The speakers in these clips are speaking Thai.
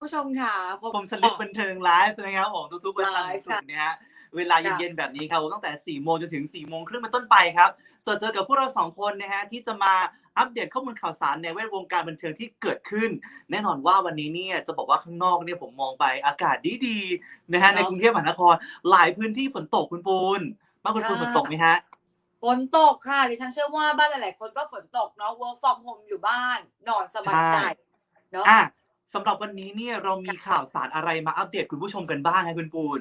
ผู้ชมค่ะพบ ผมชลิดบันเทิงไลฟ์นะครับผมทุกๆวันจันทร์ถึงศุกร์นะฮะเวลาเย็นๆแบบนี้ครับผมตั้งแต่4โมงจนถึง4โมงครึ่งเป็นต้นไปครับจะเจอกับพวกเราสองคนนะฮะที่จะมาอัปเดตข้อมูลข่าวสารในแวดวงการบันเทิงที่เกิดขึ้น แน่นอนว่าวันนี้เนี่ยจะบอกว่าข้างนอกเนี่ยผมมองไปอากาศดีๆนะฮะในกรุงเทพมหานคร หลายพื้นที่ฝนตกคุณปูนบ้านคุณปูนฝนตกไหมฮะ ฝนตกค่ะดิฉันเชื่อว่าบ้านหลาย ๆ คนก็ฝนตกเนาะ work from home อยู่บ้านนอนสบายใจใช่เนาะ อะ สำหรับวันนี้เนี่ยเรามีข่าวสารอะไรมาอัปเดตคุณผู้ชมกันบ้างฮะคุณปูน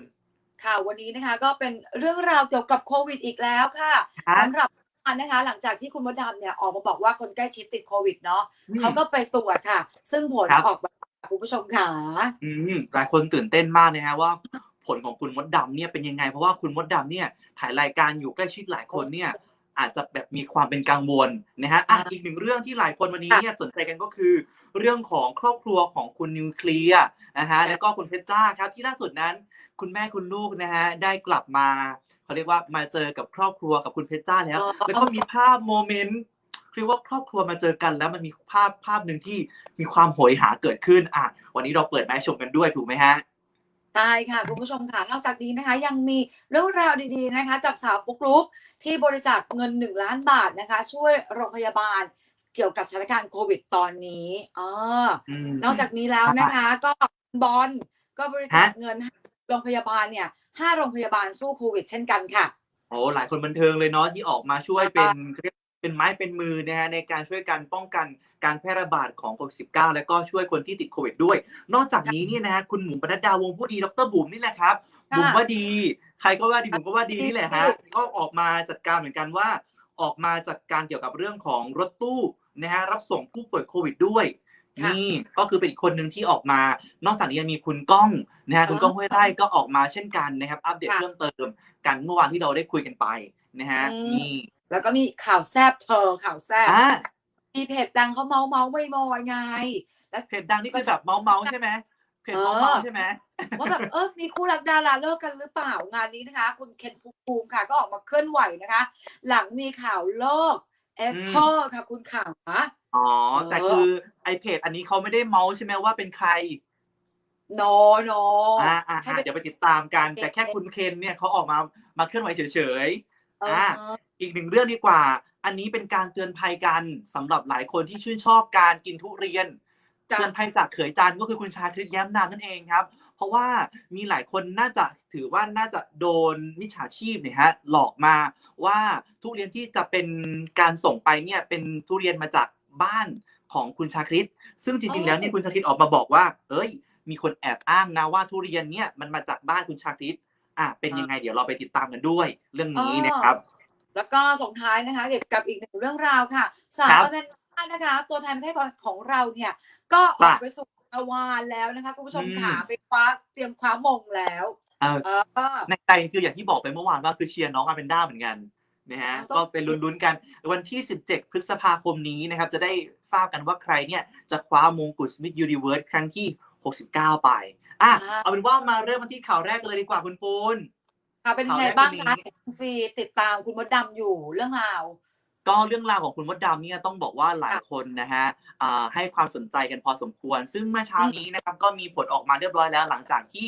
ค่ะวันนี้นะคะก็เป็นเรื่องราวเกี่ยวกับโควิดอีกแล้วค่ะครับ สำหรับอันนะคะ หลังจากที่คุณมดดำเนี่ยออกมาบอกว่าคนใกล้ชิดติดโควิดเนาะอืม เขาก็ไปตรวจค่ะ ซึ่งผลครับ ออกมาคุณผู้ชมค่ะ อืมหลายคนตื่นเต้นมากนะฮะว่า ผลของคุณมดดำเนี่ยเป็นยังไง เพราะว่าคุณมดดำเนี่ยถ่ายรายการอยู่ใกล้ชิดหลายคนเนี่ย อาจจะแบบมีความเป็นกังวลนะฮะอะอ่าอีกหนึ่งเรื่องที่หลายคนวันนี้เนี่ยสนใจกันก็คือ เรื่องของครอบครัวของคุณนิวเคลียร์นะฮะแล้วก็คุณเพชรจ้าครับ ที่ล่าสุดนั้น คุณแม่คุณลูกนะฮะได้กลับมาเขาเรียกว่ามาเจอกับครอบครัวกับคุณเพชรจ้าแล้วอ๋อแล้วก็มีภาพโมเมนต์เรียกว่าครอบครัวมาเจอกันแล้วมันมีภาพภาพหนึ่งที่มีความโหยหาเกิดขึ้นอะวันนี้เราเปิดมาให้ชมกันด้วยถูกไหมฮะ ใช่ค่ะ คุณผู้ชมค่ะ นอกจากนี้นะคะ ยังมีเรื่องราวดีๆนะคะกับสาวปุ๊กลุกที่บริจาคเงินหนึ่งล้านบาทนะคะ ช่วยโรงพยาบาลเกี่ยวกับสถานการณ์โควิดตอนนี้เอออืมนอกจากนี้แล้วนะคะ ก็บอลก็บริจาคเงินให้โรงพยาบาลเนี่ยห้าโรงพยาบาลสู้โควิด เช่นกันค่ะโอ้หลายคนบันเทิงเลยเนาะที่ออกมาช่วยเป็น เรียกเป็นไม้เป็นมือนะฮะในการช่วยกันป้องกันการแพร่ระบาดของโควิด -19 แล้วก็ช่วยคนที่ติดโควิดด้วย นอกจากนี้เนี่ยนะฮะคุณหมูปนัดดาวงผู้ดีดรบุ๋มนี่แหละครับค่ะบุ๋มว่าดี ใครก็ว่าดีบุ๋มก็ว่าดีนี่แหละฮะก็ออกมาจัดการเหมือนกันว่า ออกมาจัดการเกี่ยวกับเรื่องของรถตู้นะฮะรับส่งผู้ป่วยโควิดด้วยค่ะนี่ก็คือเป็นอีกคนหนึ่งที่ออกมา นอกจากนี้ยังมีคุณก้องนะฮะคุณก้องห้วยไร่ก็ออกมาเช่นกันนะครับ อัปเดตค่ะเพิ่มเติมกันเมื่อวานที่เราได้คุยกันไปนะฮะอืมนี่ แล้วก็มีข่าวแซบเธอข่าวแซบอ่ามีเพจดังเขาเมาเมาไม่มอยไง แล้วเพจดังนี่คือแบบเมาเมาๆใช่ไหมเพจเมาเมาๆใช่ไหมว่าแบบเออมีคู่รักดาราเลิกกันหรือเปล่างานนี้นะคะ คุณเคนภูมิค่ะก็ออกมาเคลื่อนไหวนะคะ หลังมีข่าวเลิกเอสเธอร์ค่ะคุณขาอ๋อเออแต่คือไอเพจอันนี้เขาไม่ได้เมาใช่ไหมว่าเป็นใครโนโนอ่าอ่าให้อ่าเป็นเดี๋ยวไปติดตามกันเคนแต่แค่คุณเคนเนี่ยเขาออกมามาเคลื่อนไหวเฉยเอออ่าๆอีกหนึ่งเรื่องดีกว่า อันนี้เป็นการเตือนภัยกันสำหรับหลายคนที่ชื่นชอบการกินทุเรียนจ้ะเตือนภัยจากเขยจันทร์ก็คือคุณชาคริตแย้มนามนั่นเองครับ เพราะว่ามีหลายคนน่าจะถือว่าน่าจะโดนมิจฉาชีพเนี่ยฮะหลอกมาว่าทุเรียนที่จะเป็นการส่งไปเนี่ยเป็นทุเรียนมาจากบ้านของคุณชาคริตซึ่งจริงๆแล้วเนี่ยคุณชาคริตออกมาบอกว่า เอ้ย มีคนแอบอ้างนะว่าทุเรียนเนี่ยมันมาจากบ้านคุณชาคริต อะเป็นยังไงเดี๋ยวเราไปติดตามกันด้วยเรื่องนี้นะครับ แล้วก็ส่งท้ายนะคะเกี่ยวกับอีกหนึ่งเรื่องราวค่ะ สาวครับอเมริกานะคะ ตัวแทนประเทศของเราเนี่ย ก็ออกจ้ะไปสู่จักรวาลแล้วนะคะคุณผู้ชมอืมขาไปคว้าเตรียมคว้ามงแล้วเออเออในใจคืออย่างที่บอกไปเมื่อวานว่าคือเชียร์น้องอาเปนด้าเหมือนกันนะฮะต้องก็เป็นลุ้นๆกันวันที่ 17 พฤษภาคมนี้นะครับ จะได้ทราบกันว่าใครเนี่ยจะคว้ามงกุฎสมิธยูนิเวิร์สครั้งที่ 69 ไป อะเอาเป็นว่ามาเริ่มกันที่ข่าวแรกกันเลยดีกว่าคุณปูน ค่ะเป็นยังไงข่าวแรกบ้างวันคะนี้เห็นคุณฟรีติดตามคุณมดดำอยู่เรื่องราว ก็เรื่องราวของคุณมดดำเนี่ยต้องบอกว่าหลายคนนะฮะอ่าให้ความสนใจกันพอสมควร ซึ่งเมื่อเช้านี้นะครับก็มีผลออกมาเรียบร้อยแล้ว หลังจากที่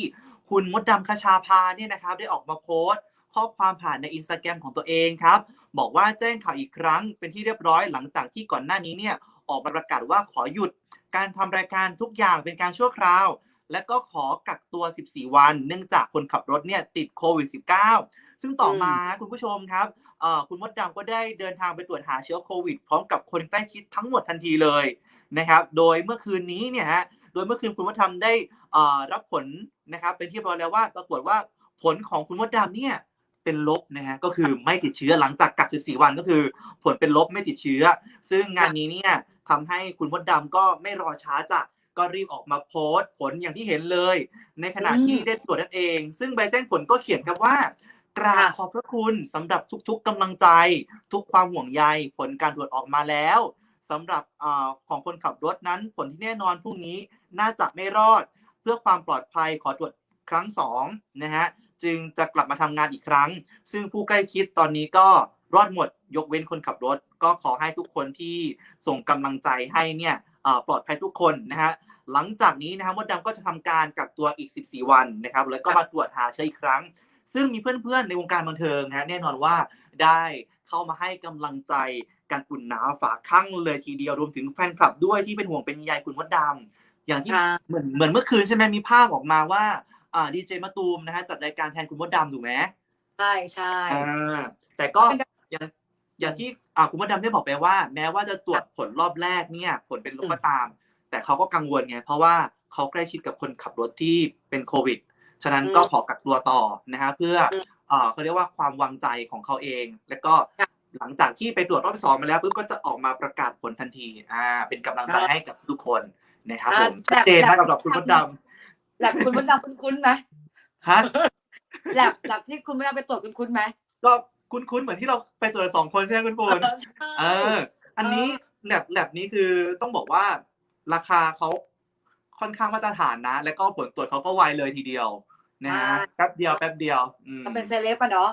คุณมดดำคชาพาเนี่ยนะครับ ได้ออกมาโพสต์ข้อความผ่านในอินสตาแกรมของตัวเองครับ บอกว่าแจ้งข่าวอีกครั้งเป็นที่เรียบร้อยหลังจากที่ก่อนหน้านี้เนี่ยออกมาประกาศว่าขอหยุด การทำรายการทุกอย่างเป็นการชั่วคราว และก็ขอกักตัว 14 วัน เนื่องจากคนขับรถเนี่ยติดโควิด -19 ซึ่งต่อมาคุณผู้ชมครับเอ่อคุณมดดำก็ได้เดินทางไปตรวจหาเชื้อโควิด พร้อมกับคนใกล้ชิดทั้งหมดทันทีเลยนะครับ โดยเมื่อคืนนี้เนี่ยฮะ โดยเมื่อคืนคุณมดดำได้เอ่อรับผลนะครับ เป็นที่เรียบร้อยแล้วว่าปรากฏว่าผลของคุณมดดำเนี่ยเป็นลบนะฮะก็คือไม่ติดเชื้อหลังจากกัก 14 วันก็คือ ผลเป็นลบไม่ติดเชื้อ ซึ่งงานนี้เนี่ยทำให้คุณมดดำก็ไม่รอช้าจ้ะ ก็รีบออกมาโพสต์ผลอย่างที่เห็นเลย ในขณะอืมที่ได้ตรวจนั่นเอง ซึ่งใบแจ้งผลก็เขียนครับว่ากราบค่ะขอบพระคุณสำหรับทุกๆกำลังใจ ทุกความห่วงใยผลการตรวจออกมาแล้วสำหรับอาของคนขับรถนั้นผลที่แน่นอนพรุ่งนี้น่าจะไม่รอด เพื่อความปลอดภัยขอตรวจครั้งสองนะฮะจึงจะกลับมาทำงานอีกครั้ง ซึ่งผู้ใกล้ชิดตอนนี้ก็รอดหมด ยกเว้นคนขับรถ ก็ขอให้ทุกคนที่ส่งกำลังใจให้เนี่ยอ่าปลอดภัยทุกคนนะฮะ หลังจากนี้นะครับมดดำก็จะทำการกักตัวอีก 14 วันนะครับ แล้วก็มาตรวจหาเชื้ออีกครั้ง ซึ่งมีเพื่อนๆ ในวงการบันเทิงนะฮะแน่นอนว่าได้เข้ามาให้กำลังใจกันอุ่นหนาฝาข้างเลยทีเดียวรวมถึงแฟนคลับด้วยที่เป็นห่วงเป็นใยคุณมดดำอย่างที่ค่ะเหมือนเหมือนเมื่อคืนใช่ไหมมีภาพออกมาว่าอ่าดีเจมะตูมนะฮะจัดรายการแทนคุณมดดำถูกไหมใช่ใช่อ่าแต่ก็เป็นการอย่างอย่างที่อ่าคุณมดดำได้บอกไปว่า แม้ว่าจะตรวจผลรอบแรกเนี่ย ผลเป็นลบก็ตาม แต่เขาก็กังวลไง เพราะว่าเขาใกล้ชิดกับคนขับรถที่เป็นโควิด ฉะนั้นก็ขอกักตัวต่อนะฮะเพื่อเอ่อเขาเรียกว่าความวางใจของเขาเอง แล้วก็หลังจากที่ไปตรวจรอบที่สองมาแล้วปุ๊บก็จะออกมาประกาศผลทันที อ่า เป็นกำลังใจให้กับทุกคนนะครับผมชัดเจนนะสำหรับคุณมดดำแลบคุณมดดำคุ้นๆไหมฮะแลบแลบที่คุณมดดำไปตรวจคุ้นๆไหมก็คุ้นๆเหมือนที่เราไปตรวจสองคนใช่ไหมคุณปูนเออ อันนี้แลบแลบนี้คือต้องบอกว่า ราคาเขาค่อนข้างมาตรฐานนะ แล้วก็ผลตรวจเขาก็ไวเลยทีเดียวนะฮะใช่แป๊บเดียวแป๊บเดียวอืม ก็เป็นเซเลบอะเนาะ